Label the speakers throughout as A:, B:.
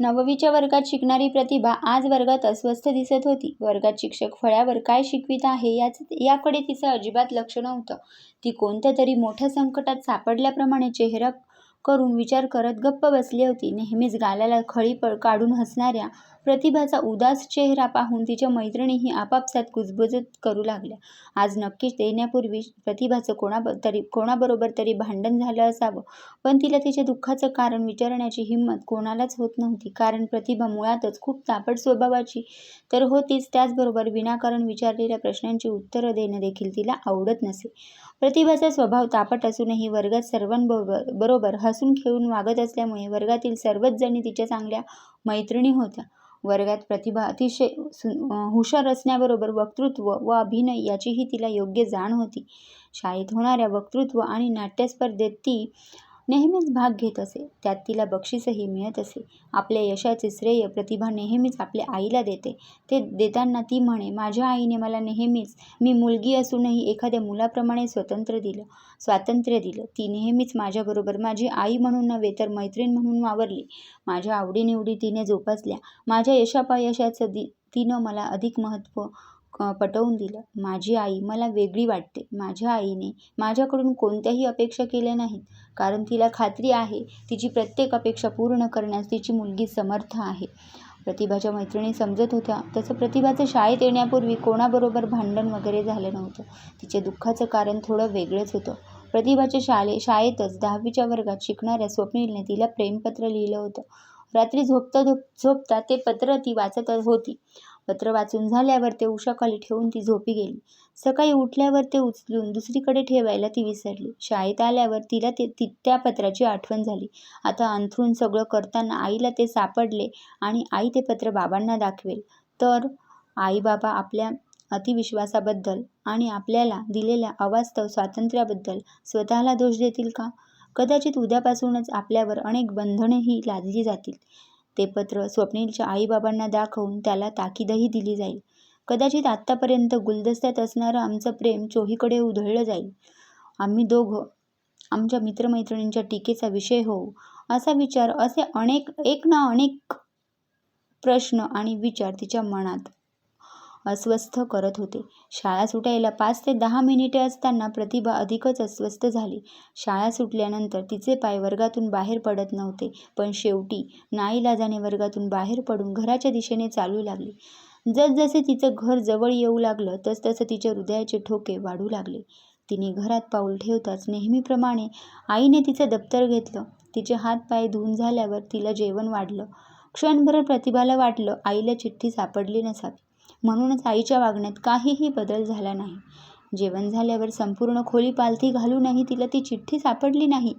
A: नववीच्या वर्गात शिकणारी प्रतिभा आज वर्गात अस्वस्थ दिसत होती. वर्गात शिक्षक फळ्यावर काय शिकवित आहे याच याकडे तिचं अजिबात लक्ष नव्हतं. ती कोणत्या तरी मोठ्या संकटात सापडल्याप्रमाणे चेहरा करून विचार करत गप्प बसली होती. नेहमीच गालाला खळी काढून हसणाऱ्या प्रतिभाचा उदास चेहरा पाहून तिच्या मैत्रिणीही आपापसात गुजबुजत करू लागल्या. आज नक्कीच देण्यापूर्वी प्रतिभाचं कोणातरी कोणाबरोबर तरी भांडण झालं असावं, पण तिला तिच्या दुःखाचं कारण विचारण्याची हिंमत कोणालाच होत नव्हती. कारण प्रतिभा मुळातच खूप तापट स्वभावाची तर होतीच, त्याचबरोबर विनाकारण विचारलेल्या प्रश्नांची उत्तरं देणं देखील तिला आवडत नसे. प्रतिभाचा स्वभाव तापट असूनही वर्गात सर्वांबरोबर बरोबर हसून खेळून वागत असल्यामुळे वर्गातील सर्वच जणी तिच्या चांगल्या मैत्रिणी होत्या. वर्गात प्रतिभा अतिशय हुशार असण्याबरोबर वक्तृत्व व अभिनय याचीही तिला योग्य जाण होती. शाळेत होणाऱ्या वक्तृत्व आणि नाट्यस्पर्धेत ती नेहमीच भाग घेत असे. त्यात तिला बक्षीसही मिळत असे. आपल्या यशाचे श्रेय प्रतिभा नेहमीच आपल्या आईला देते. ते देताना ती म्हणे, माझ्या आईने मला नेहमीच मी मुलगी असूनही एखाद्या मुलाप्रमाणे स्वातंत्र्य दिलं. ती नेहमीच माझ्याबरोबर माझी आई म्हणून नव्हे तर मैत्रीण म्हणून वावरली. माझ्या आवडीनिवडी तिने जोपासल्या. माझ्या यशापयशाचं तिनं मला अधिक महत्त्व पटवून दिलं. माझी आई मला वेगळी वाटते. माझ्या आईने माझ्याकडून कोणत्याही अपेक्षा केल्या नाहीत, कारण तिला खात्री आहे तिची प्रत्येक अपेक्षा पूर्ण करण्यास तिची मुलगी समर्थ आहे. प्रतिभाच्या मैत्रिणी समजत होत्या तसं प्रतिभाचं शाळेत येण्यापूर्वी कोणाबरोबर भांडण वगैरे झालं नव्हतं. तिच्या दुःखाचं कारण थोडं वेगळंच होतं. प्रतिभाच्या शाळेतच दहावीच्या वर्गात शिकणाऱ्या स्वप्नीलने तिला प्रेमपत्र लिहिलं होतं. रात्री झोपता झोप झोपता ते पत्र ती वाचत होती. पत्र वाचून झाल्यावर ते उशाखाली ठेवून ती झोपी गेली. सकाळी उठल्यावर ते उचलून दुसरीकडे ठेवायला ती विसरली. शाळेत आल्यावर तिला ते ती त्या पत्राची आठवण झाली. आता अंथरूण सगळं करताना आईला ते सापडले आणि आई ते पत्र बाबांना दाखवेल तर आई-बाबा आपल्या अतिविश्वासाबद्दल आणि आपल्याला दिलेल्या अवास्तव स्वातंत्र्याबद्दल स्वतःला दोष देतील का? कदाचित उद्यापासूनच आपल्यावर अनेक बंधनेही लादली जातील. ते पत्र स्वप्नीलच्या आईबाबांना दाखवून त्याला ताकीदही दिली जाईल. कदाचित आत्तापर्यंत गुलदस्त्यात असणारं आमचं प्रेम चोहीकडे उधळलं जाईल. आम्ही दोघं आमच्या मित्रमैत्रिणींच्या टीकेचा विषय होऊ, असा विचार असे अनेक एक ना अनेक प्रश्न आणि विचार तिच्या मनात अस्वस्थ करत होते. शाळा सुटायला पाच ते दहा मिनिटे असताना प्रतिभा अधिकच अस्वस्थ झाली. शाळा सुटल्यानंतर तिचे पाय वर्गातून बाहेर पडत नव्हते, पण शेवटी नाईलाजाने वर्गातून बाहेर पडून घराच्या दिशेने चालू लागली. जसजसे तिचं घर जवळ येऊ लागलं तसतसं तिच्या हृदयाचे ठोके वाढू लागले. तिने घरात पाऊल ठेवताच नेहमीप्रमाणे आईने तिचं दप्तर घेतलं. तिचे हात-पाय धुऊन झाल्यावर तिला जेवण वाढलं. क्षणभर प्रतिभाला वाटलं आईला चिठ्ठी सापडली नसावी. म्हणूनच आईच्या वागण्यात काहीही बदल झाला नाही. जेवण झाल्यावर संपूर्ण खोली पालथी घालूनही तिला ती चिठ्ठी सापडली नाही.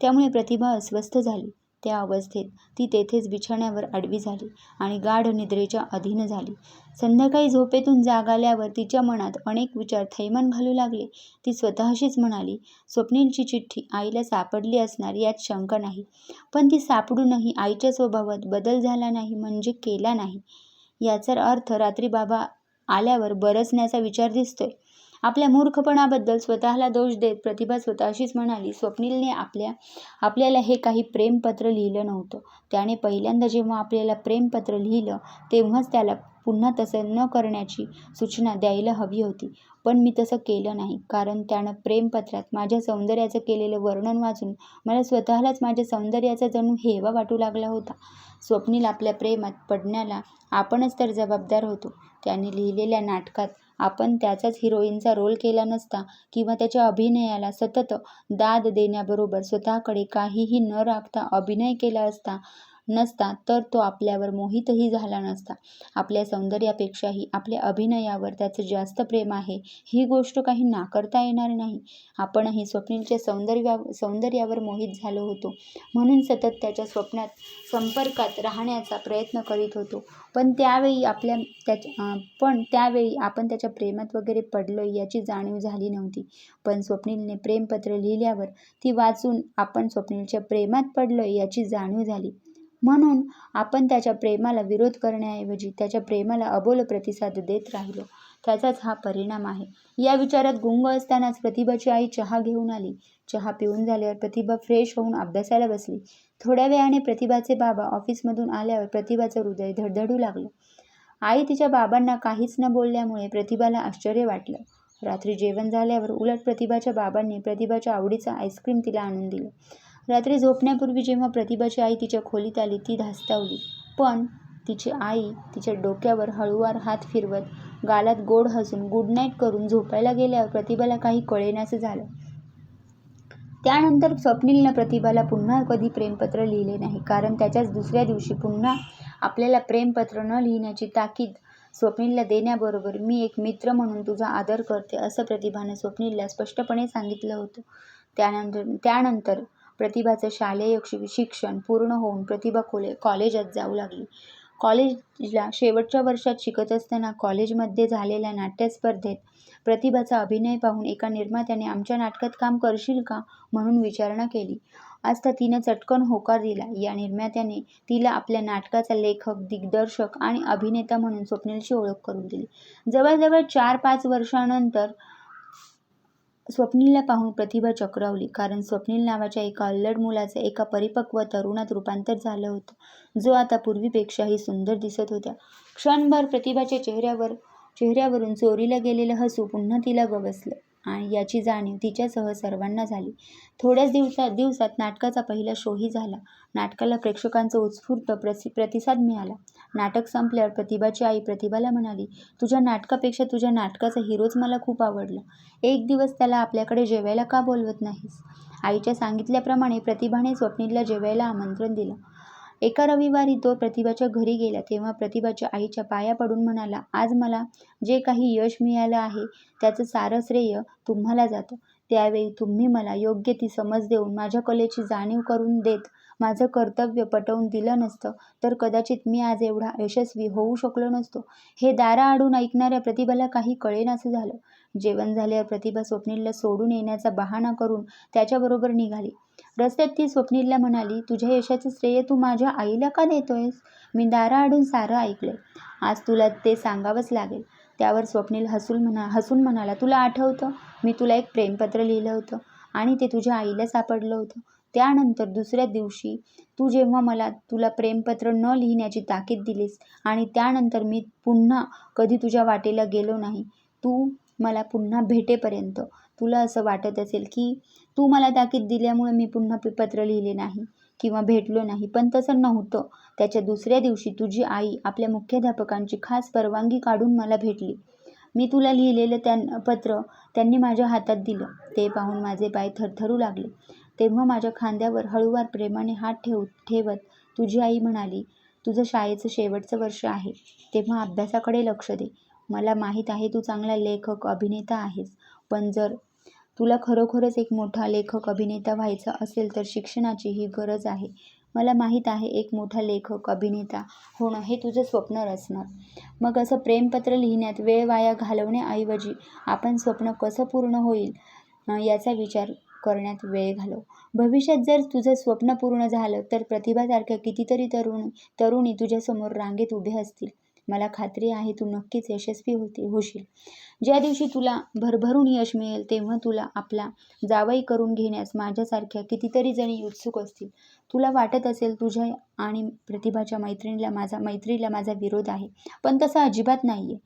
A: त्यामुळे प्रतिभा अस्वस्थ झाली. त्या अवस्थेत ती तेथेच बिछाण्यावर आडवी झाली आणि गाढ निद्रेच्या अधीन झाली. संध्याकाळी झोपेतून जाग आल्यावर तिच्या मनात अनेक विचार थैमान घालू लागले. ती स्वतःशीच म्हणाली, स्वप्नीलची चिठ्ठी आईला सापडली असणार यात शंका नाही. पण ती सापडूनही आईच्या स्वभावात बदल झाला नाही म्हणजे केला नाही, याचा अर्थ रात्री बाबा आल्यावर बरसण्याचा विचार दिसतोय. आपल्या मूर्खपणाबद्दल स्वतःला दोष देत प्रतिभा स्वतःशीच म्हणाली, स्वप्नीलने आपल्या आपल्याला हे काही प्रेमपत्र लिहिलं नव्हतं. त्याने पहिल्यांदा जेव्हा आपल्याला प्रेमपत्र लिहिलं तेव्हाच त्याला पुन्हा तसं न करण्याची सूचना द्यायला हवी होती. पण मी तसं केलं नाही, कारण त्यानं प्रेमपत्रात माझ्या सौंदर्याचं केलेलं वर्णन वाचून मला स्वतःलाच माझ्या सौंदर्याचा जणू हेवा वाटू लागला होता. स्वप्नील आपल्या प्रेमात पडण्याला आपणच तर जबाबदार होतो. त्याने लिहिलेल्या नाटकात आपण त्याचाच हिरोईनचा रोल केला नसता किंवा त्याच्या अभिनयाला सतत दाद देण्याबरोबर स्वतःकडे काहीही न राखता अभिनय केला असता नसता तर तो आपल्यावर मोहितही झाला नसता. आपल्या सौंदर्यापेक्षाही आपल्या अभिनयावर त्याचं जास्त प्रेम आहे ही गोष्ट काही नाकारता येणार नाही. आपणही स्वप्नीलच्या सौंदर्या सौंदर्यावर मोहित झालो होतो म्हणून सतत त्याच्या स्वप्नात संपर्कात राहण्याचा प्रयत्न करीत होतो. पण त्यावेळी आपल्या त्याच्या पण त्यावेळी आपण त्याच्या प्रेमात वगैरे पडलो याची जाणीव झाली नव्हती. पण स्वप्नीलने प्रेमपत्र लिहिल्यावर ती वाचून आपण स्वप्नीलच्या प्रेमात पडलो याची जाणीव झाली. म्हणून आपण त्याच्या प्रेमाला विरोध करण्याऐवजी त्याच्या प्रेमाला अबोल प्रतिसाद देत राहिलो. त्याचाच हा परिणाम आहे. या विचारात गुंग असतानाच प्रतिभाची आई चहा घेऊन आली. चहा पिऊन झाल्यावर प्रतिभा फ्रेश होऊन अभ्यासाला बसली. थोड्या वेळाने प्रतिभाचे बाबा ऑफिसमधून आल्यावर प्रतिभाचं हृदय धडधडू लागलं. आई तिच्या बाबांना काहीच न बोलल्यामुळे प्रतिभाला आश्चर्य वाटलं. रात्री जेवण झाल्यावर उलट प्रतिभाच्या बाबांनी प्रतिभाच्या आवडीचं आईस्क्रीम तिला आणून दिलं. रात्री झोपण्यापूर्वी जेव्हा प्रतिभाची आई तिच्या खोलीत आली ती धास्तावली. पण तिची आई तिच्या डोक्यावर हळूवार हात फिरवत गालात गोड हसून गुड नाईट करून झोपायला गेल्यावर प्रतिभाला काही कळेनासं झालं. त्यानंतर स्वप्नीलनं प्रतिभाला पुन्हा कधी प्रेमपत्र लिहिले नाही कारण त्याच्याच दुसऱ्या दिवशी पुन्हा आपल्याला प्रेमपत्र न लिहिण्याची ताकीद स्वप्नीलला देण्याबरोबर मी एक मित्र म्हणून तुझा आदर करते असं प्रतिभानं स्वप्नीलला स्पष्टपणे सांगितलं होतं. त्यानंतर त्यानंतर प्रतिभाचं शालेय शि शिक्षण पूर्ण होऊन प्रतिभा कोले कॉलेजात जाऊ लागली. कॉलेजला शेवटच्या वर्षात शिकत असताना कॉलेजमध्ये झालेल्या नाट्यस्पर्धेत प्रतिभाचा अभिनय पाहून एका निर्मात्याने आमच्या नाटकात काम करशील का? म्हणून विचारणा केली. असता तिनं चटकन होकार दिला. या निर्मात्याने तिला आपल्या नाटकाचा लेखक दिग्दर्शक आणि अभिनेता म्हणून स्वप्नीलची ओळख करून दिली. जवळजवळ चार पाच वर्षानंतर स्वप्नीलला पाहून प्रतिभा चक्रावली. कारण स्वप्नील नावाच्या एका अल्लड मुलाचं एका परिपक्व तरुणात रूपांतर झालं होतं. जो आता पूर्वीपेक्षाही सुंदर दिसत होत्या. क्षणभर प्रतिभाच्या चेहऱ्यावर चेहऱ्यावरून चोरीला गेलेलं हसू पुन्हा तिला गवसलं. आणि याची जाणीव तिच्यासह सर्वांना झाली. थोड्याच दिवसात दिवसात नाटकाचा पहिला शोही झाला. नाटकाला प्रेक्षकांचा उत्स्फूर्त प्रसि प्रतिसाद मिळाला. नाटक संपल्यावर प्रतिभाची आई प्रतिभाला म्हणाली तुझ्या नाटकापेक्षा तुझ्या नाटकाचा हिरोच मला खूप आवडला. एक दिवस त्याला आपल्याकडे जेवायला का बोलवत नाहीस? आईच्या सांगितल्याप्रमाणे प्रतिभाने स्वप्नीलला जेवायला आमंत्रण दिलं. एका रविवारी तो प्रतिभाच्या घरी गेला तेव्हा प्रतिभाच्या आईच्या पाया पडून म्हणाला आज मला जे काही यश मिळालं आहे त्याचं सारं श्रेय तुम्हाला जातं. त्यावेळी तुम्ही मला योग्य ती समज देऊन माझ्या कलेची जाणीव करून देत माझं कर्तव्य पटवून दिलं नसतं तर कदाचित मी आज एवढा यशस्वी होऊ शकलो नसतो. हे दाराआडून ऐकणाऱ्या प्रतिभाला काही कळेनासं झालं. जेवण झाल्यावर प्रतिभा स्वप्नीलला सोडून येण्याचा बहाणा करून त्याच्याबरोबर निघाली. रस्त्यात ती स्वप्नीलला म्हणाली तुझ्या यशाचं श्रेय तू माझ्या आईला का देतोयस मी दाराआडून सारं ऐकलंय. आज तुला ते सांगावंच लागेल. त्यावर स्वप्नील हसून म्हणा हसून म्हणाला तुला आठवतं? मी तुला एक प्रेमपत्र लिहिलं होतं आणि ते तुझ्या आईला सापडलं होतं. त्यानंतर दुसऱ्या दिवशी तू जेव्हा मला तुला प्रेमपत्र न लिहिण्याची ताकीद दिलीस आणि त्यानंतर मी पुन्हा कधी तुझ्या वाटेला गेलो नाही तू मला पुन्हा भेटेपर्यंत तुला असं वाटत असेल की तू मला ताकीद दिल्यामुळे मी पुन्हा पत्र लिहिले नाही किंवा भेटलो नाही. पण तसं नव्हतं. त्याच्या दुसऱ्या दिवशी तुझी आई आपल्या मुख्याध्यापकांची खास परवानगी काढून मला भेटली. मी तुला लिहिलेलं त्यां पत्र त्यांनी माझ्या हातात दिलं. ते पाहून माझे पाय थरथरू लागले. तेव्हा माझ्या खांद्यावर हळूवार प्रेमाने हात ठेव ठेवत तुझी आई म्हणाली तुझं शाळेचं शेवटचं वर्ष आहे. तेव्हा अभ्यासाकडे लक्ष दे. मला माहीत आहे तू चांगला लेखक अभिनेता आहेस. पण जर तुला खरोखरच एक मोठा लेखक अभिनेता व्हायचा असेल तर शिक्षणाची ही गरज आहे. मला माहीत आहे एक मोठा लेखक अभिनेता होणं हे तुझं स्वप्न असणार मग असं प्रेमपत्र लिहिण्यात वेळ वाया घालवण्याऐवजी आपण स्वप्न कसं पूर्ण होईल याचा विचार करण्यात वेळ घालव. भविष्यात जर तुझं स्वप्न पूर्ण झालं तर प्रतिभासारख्या कितीतरी तरुण तरुणी तुझ्यासमोर रांगेत उभे असतील. मला खात्री आहे तू नक्कीच यशस्वी होती होशील. ज्या दिवशी तुला भरभरून यश मिळेल तेव्हा तुला आपला जावई करून घेण्यास माझ्यासारख्या कितीतरी जणी उत्सुक असतील. तुला वाटत असेल तुझ्या आणि प्रतिभाच्या मैत्रिणीला माझा मैत्रीला माझा विरोध आहे. पण तसा अजिबात नाही आहे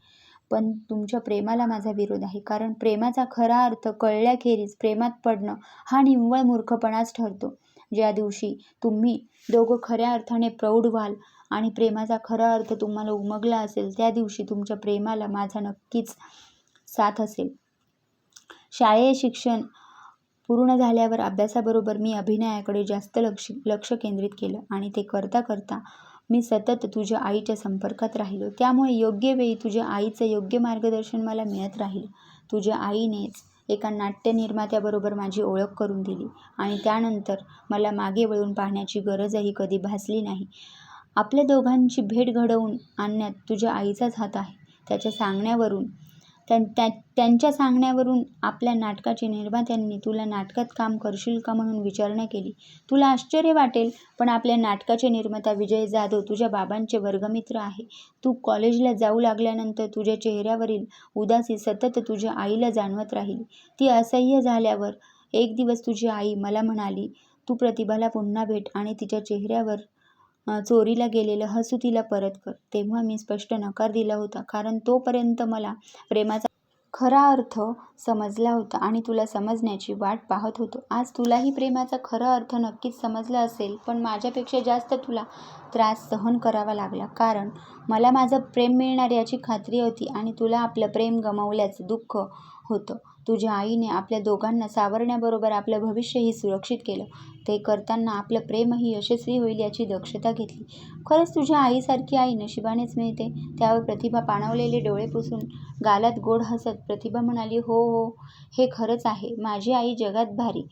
A: पण तुमच्या प्रेमाला माझा विरोध आहे. कारण प्रेमाचा खरा अर्थ कळल्याखेरीज प्रेमात पडणं हा निव्वळ मूर्खपणाच ठरतो. ज्या दिवशी तुम्ही दोघं खऱ्या अर्थाने प्रौढ व्हाल आणि प्रेमाचा खरा अर्थ तुम्हाला उमगला असेल त्या दिवशी तुमच्या प्रेमाला माझा नक्कीच साथ असेल. शालेय शिक्षण पूर्ण झाल्यावर अभ्यासाबरोबर मी अभिनयाकडे जास्त लक्ष लक्ष केंद्रित केलं आणि ते करता करता मी सतत तुझ्या आईच्या संपर्कात राहिलो. त्यामुळे योग्य वेळी तुझ्या आईचं योग्य मार्गदर्शन मला मिळत राहिलं. तुझ्या आईनेच एका नाट्य निर्मात्याबरोबर माझी ओळख करून दिली आणि त्यानंतर मला मागे वळून पाहण्याची गरजही कधी भासली नाही. आपल्या दोघांची भेट घडवून आणण्यात तुझ्या आईचाच हात आहे. त्याच्या सांगण्यावरून त्यां त्या त्यांच्या सांगण्यावरून आपल्या नाटकाचे निर्मात्यांनी तुला नाटकात काम करशील का म्हणून विचारणा केली. तुला आश्चर्य वाटेल पण आपल्या नाटकाचे निर्माता विजय जाधव तुझ्या बाबांचे वर्गमित्र आहे. तू कॉलेजला जाऊ लागल्यानंतर तुझ्या चेहऱ्यावरील उदासी सतत तुझ्या आईला जाणवत राहिली. ती असह्य झाल्यावर एक दिवस तुझी आई मला म्हणाली तू प्रतिभाला पुन्हा भेट आणि तिच्या चेहऱ्यावर चोरीला गेलेलं हसू तिला परत कर. तेव्हा मी स्पष्ट नकार दिला होता कारण तोपर्यंत मला प्रेमाचा खरा अर्थ समजला होता आणि तुला समजण्याची वाट पाहत होतो. आज तुलाही प्रेमाचा खरा अर्थ नक्कीच समजला असेल पण माझ्यापेक्षा जास्त तुला त्रास सहन करावा लागला. कारण मला माझं प्रेम मिळणार याची खात्री होती आणि तुला आपलं प्रेम गमावल्याचं दुःख होतं. तुझ्या आईने आपल्या दोघांना सावरण्याबरोबर आपलं भविष्यही सुरक्षित केलं. ते करताना आपलं प्रेमही यशस्वी होईल याची दक्षता घेतली. खरंच तुझ्या आईसारखी आई नशिबानेच मिळते. त्यावर प्रतिभा पाणावलेले डोळे पुसून गालात गोड हसत प्रतिभा म्हणाली हो हो हे खरंच आहे. माझी आई जगात भारी.